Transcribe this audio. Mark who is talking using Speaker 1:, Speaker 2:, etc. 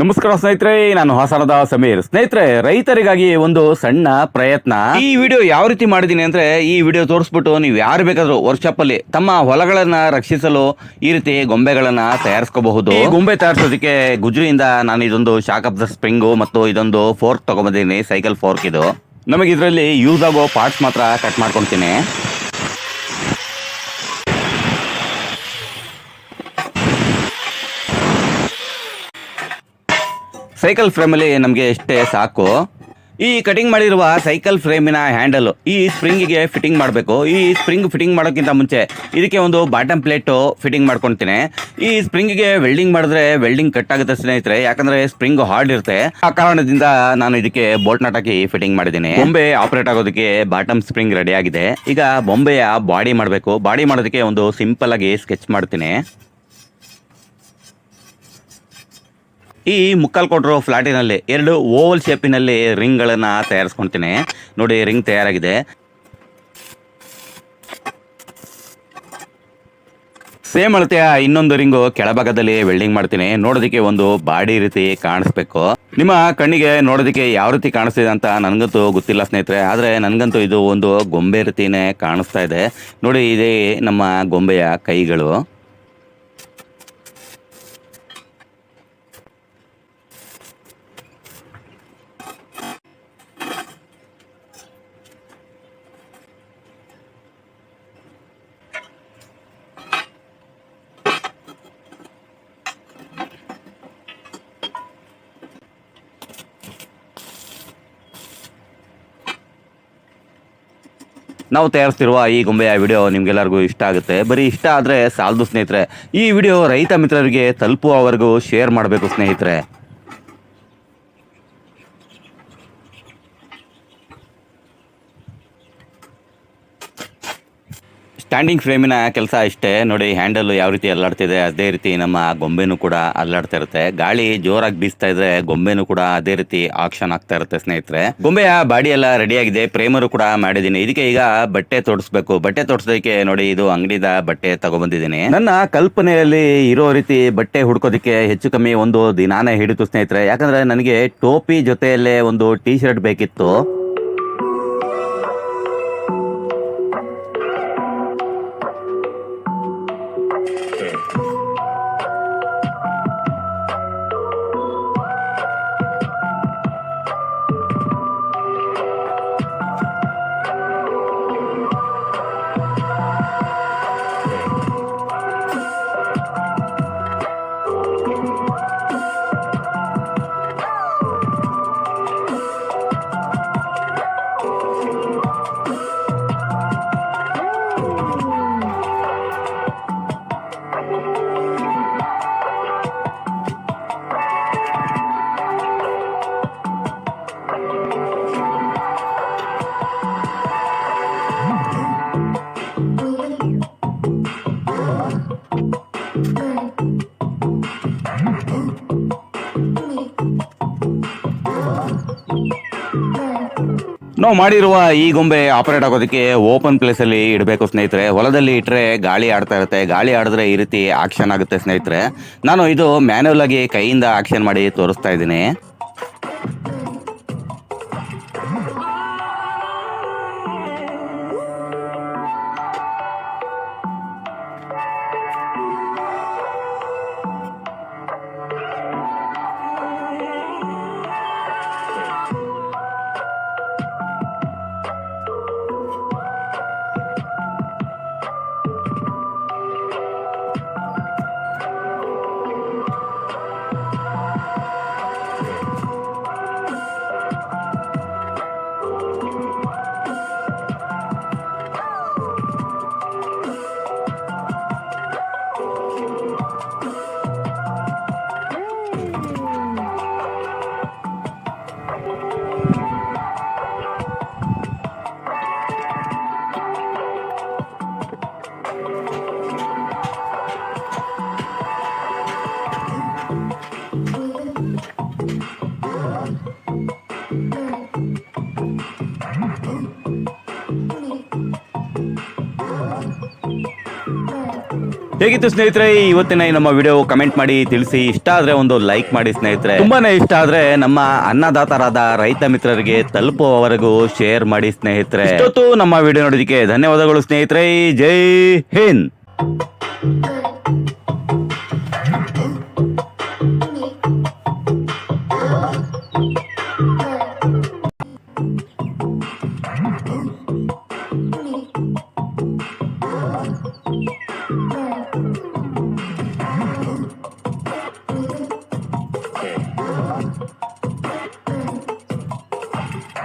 Speaker 1: ನಮಸ್ಕಾರ ಸ್ನೇಹಿತರೆ ನಾನು ಹಾಸನದ ಸಮೀರ್. ಸ್ನೇಹಿತರೆ ರೈತರಿಗಾಗಿ ಒಂದು ಸಣ್ಣ ಪ್ರಯತ್ನ. ಈ ವಿಡಿಯೋ ಯಾವ ರೀತಿ ಮಾಡಿದೀನಿ ಅಂದ್ರೆ ಈ ವಿಡಿಯೋ ತೋರಿಸ್ಬಿಟ್ಟು ನೀವು ಯಾರು ಬೇಕಾದ್ರೂ ವರ್ಕ್ಶಾಪ್ ಅಲ್ಲಿ ತಮ್ಮ ಹೊಲಗಳನ್ನ ರಕ್ಷಿಸಲು ಈ ರೀತಿ ಗೊಂಬೆಗಳನ್ನ ತಯಾರಿಸ್ಕೋಬಹುದು. ಗೊಂಬೆ ತಯಾರಿಸೋದಕ್ಕೆ ಗುಜರಿಯಿಂದ ನಾನು ಇದೊಂದು ಶಾಕ್ ಆಫ್ ದ ಸ್ಪ್ರಿಂಗು ಮತ್ತು ಇದೊಂದು ಫೋರ್ಕ್ ತಗೊಂಬಂದಿದ್ದೀನಿ ಸೈಕಲ್ ಫೋರ್ಕ್ ಇದು. ನಮಗೆ ಇದರಲ್ಲಿ ಯೂಸ್ ಆಗೋ ಪಾರ್ಟ್ಸ್ ಮಾತ್ರ ಕಟ್ ಮಾಡ್ಕೊಳ್ತೀನಿ ಸೈಕಲ್ ಫ್ರೇಮಲ್ಲಿ ನಮಗೆ ಎಷ್ಟೇ ಸಾಕು. ಈ ಕಟಿಂಗ್ ಮಾಡಿರುವ ಸೈಕಲ್ ಫ್ರೇಮಿನ ಹ್ಯಾಂಡಲ್ ಈ ಸ್ಪ್ರಿಂಗಿಗೆ ಫಿಟ್ಟಿಂಗ್ ಮಾಡಬೇಕು. ಈ ಸ್ಪ್ರಿಂಗ್ ಫಿಟ್ಟಿಂಗ್ ಮಾಡೋಕ್ಕಿಂತ ಮುಂಚೆ ಇದಕ್ಕೆ ಒಂದು ಬಾಟಮ್ ಪ್ಲೇಟು ಫಿಟ್ಟಿಂಗ್ ಮಾಡ್ಕೊಳ್ತೀನಿ ಈ ಸ್ಪ್ರಿಂಗಿಗೆ ವೆಲ್ಡಿಂಗ್ ಮಾಡಿದ್ರೆ ವೆಲ್ಡಿಂಗ್ ಕಟ್ ಆಗುತ್ತೆ ಸ್ನೇಹಿತರೆ. ಯಾಕಂದ್ರೆ ಸ್ಪ್ರಿಂಗ್ ಹಾರ್ಡ್ ಇರುತ್ತೆ. ಆ ಕಾರಣದಿಂದ ನಾನು ಇದಕ್ಕೆ ಬೋಲ್ಟ್ ನಾಟ್ ಹಾಕಿ ಫಿಟ್ಟಿಂಗ್ ಮಾಡಿದ್ದೀನಿ. ಬೊಂಬೆ ಆಪರೇಟ್ ಆಗೋದಕ್ಕೆ ಬಾಟಮ್ ಸ್ಪ್ರಿಂಗ್ ರೆಡಿ ಆಗಿದೆ. ಈಗ ಬೊಂಬೆಯ ಬಾಡಿ ಮಾಡಬೇಕು. ಬಾಡಿ ಮಾಡೋದಕ್ಕೆ ಒಂದು ಸಿಂಪಲ್ ಆಗಿ ಸ್ಕೆಚ್ ಮಾಡ್ತೀನಿ. ಈ ಮುಕ್ಕಲ್ ಕೊಟ್ಟಿರೋ ಫ್ಲಾಟಿನಲ್ಲಿ ಎರಡು ಓವಲ್ ಶೇಪಿನಲ್ಲಿ ರಿಂಗ್ಗಳನ್ನು ತಯಾರಿಸ್ಕೊಳ್ತೀನಿ ನೋಡಿ ರಿಂಗ್ ತಯಾರಾಗಿದೆ. ಸೇಮ್ ಅಳತೆಯ ಇನ್ನೊಂದು ರಿಂಗು ಕೆಳಭಾಗದಲ್ಲಿ ವೆಲ್ಡಿಂಗ್ ಮಾಡ್ತೀನಿ. ನೋಡೋದಕ್ಕೆ ಒಂದು ಬಾಡಿ ರೀತಿ ಕಾಣಿಸ್ಬೇಕು. ನಿಮ್ಮ ಕಣ್ಣಿಗೆ ನೋಡೋದಕ್ಕೆ ಯಾವ ರೀತಿ ಕಾಣಿಸ್ತಿದೆ ಅಂತ ನನಗಂತೂ ಗೊತ್ತಿಲ್ಲ ಸ್ನೇಹಿತರೆ. ಆದರೆ ನನಗಂತೂ ಇದು ಒಂದು ಗೊಂಬೆ ರೀತಿನೇ ಕಾಣಿಸ್ತಾ ಇದೆ. ನೋಡಿ, ಇದೇ ನಮ್ಮ ಗೊಂಬೆಯ ಕೈಗಳು. ನಾವು ತಯಾರಿಸ್ತಿರುವ ಈ ಗೊಂಬೆಯ ವಿಡಿಯೋ ನಿಮ್ಗೆಲ್ಲರಿಗೂ ಇಷ್ಟ ಆಗುತ್ತೆ. ಬರೀ ಇಷ್ಟ ಆದರೆ ಸಾಲದು ಸ್ನೇಹಿತರೆ, ಈ ವಿಡಿಯೋ ರೈತ ಮಿತ್ರರಿಗೆ ತಲುಪುವವರೆಗೂ ಶೇರ್ ಮಾಡಬೇಕು ಸ್ನೇಹಿತರೆ. ಸ್ಟ್ಯಾಂಡಿಂಗ್ ಫ್ರೇಮಿನ ಕೆಲಸ ಇಷ್ಟೇ. ನೋಡಿ ಹ್ಯಾಂಡಲ್ ಯಾವ ರೀತಿ ಅಲ್ಲಾಡ್ತಿದೆ, ಅದೇ ರೀತಿ ನಮ್ಮ ಗೊಂಬೆನೂ ಕೂಡ ಅಲ್ಲಾಡ್ತಾ ಇರುತ್ತೆ. ಗಾಳಿ ಜೋರಾಗಿ ಬೀಸ್ತಾ ಇದ್ರೆ ಗೊಂಬೆನೂ ಕೂಡ ಅದೇ ರೀತಿ ಆಕ್ಷನ್ ಆಗ್ತಾ ಇರುತ್ತೆ, ಸ್ನೇಹಿತರೆ. ಗೊಂಬೆಯ ಬಾಡಿ ಎಲ್ಲ ರೆಡಿ ಆಗಿದೆ. ಪ್ರೇಮರು ಕೂಡ ಮಾಡಿದ್ದೀನಿ. ಇದಕ್ಕೆ ಈಗ ಬಟ್ಟೆ ತೋಡಿಸ್ಬೇಕು. ಬಟ್ಟೆ ತೋಡಿಸೋದಕ್ಕೆ ನೋಡಿ, ಇದು ಅಂಗಡಿದ ಬಟ್ಟೆ ತಗೊಬಂದಿದ್ದೀನಿ. ನನ್ನ ಕಲ್ಪನೆಯಲ್ಲಿ ಇರೋ ರೀತಿ ಬಟ್ಟೆ ಹುಡ್ಕೋದಕ್ಕೆ ಹೆಚ್ಚು ಕಮ್ಮಿ ಒಂದು ದಿನಾನೇ ಹಿಡಿತು, ಸ್ನೇಹಿತರೆ. ಯಾಕಂದ್ರೆ ನನಗೆ ಟೋಪಿ ಜೊತೆಯಲ್ಲೇ ಒಂದು ಟಿ ಶರ್ಟ್ ಬೇಕಿತ್ತು. ನಾವು ಮಾಡಿರುವ ಈ ಗೊಂಬೆ ಆಪರೇಟ್ ಆಗೋದಕ್ಕೆ ಓಪನ್ ಪ್ಲೇಸ್ ಅಲ್ಲಿ ಇಡಬೇಕು ಸ್ನೇಹಿತರೆ. ಹೊಲದಲ್ಲಿ ಇಟ್ಟರೆ ಗಾಳಿ ಆಡ್ತಾ ಇರುತ್ತೆ. ಗಾಳಿ ಆಡಿದ್ರೆ ಈ ರೀತಿ ಆಕ್ಷನ್ ಆಗುತ್ತೆ ಸ್ನೇಹಿತರೆ. ನಾನು ಇದು ಮ್ಯಾನ್ಯಲ್ ಆಗಿ ಕೈಯಿಂದ ಆಕ್ಷನ್ ಮಾಡಿ ತೋರಿಸ್ತಾ ಇದ್ದೀನಿ. ಹೇಗಿತ್ತು ಸ್ನೇಹಿತರೆ, ಇವತ್ತಿನ ನಮ್ಮ ವಿಡಿಯೋ ಕಮೆಂಟ್ ಮಾಡಿ ತಿಳಿಸಿ, ಇಷ್ಟ ಆದ್ರೆ ಒಂದು ಲೈಕ್ ಮಾಡಿ ಸ್ನೇಹಿತರೆ. ತುಂಬಾನೇ ಇಷ್ಟ ಆದ್ರೆ ನಮ್ಮ ಅನ್ನದಾತರಾದ ರೈತ ಮಿತ್ರರಿಗೆ ತಲುಪುವವರೆಗೂ ಶೇರ್ ಮಾಡಿ ಸ್ನೇಹಿತರೆ. ಇಷ್ಟೊತ್ತು ನಮ್ಮ ವಿಡಿಯೋ ನೋಡಿದಕ್ಕೆ ಧನ್ಯವಾದಗಳು ಸ್ನೇಹಿತರೆ. ಜೈ ಹಿಂದ್.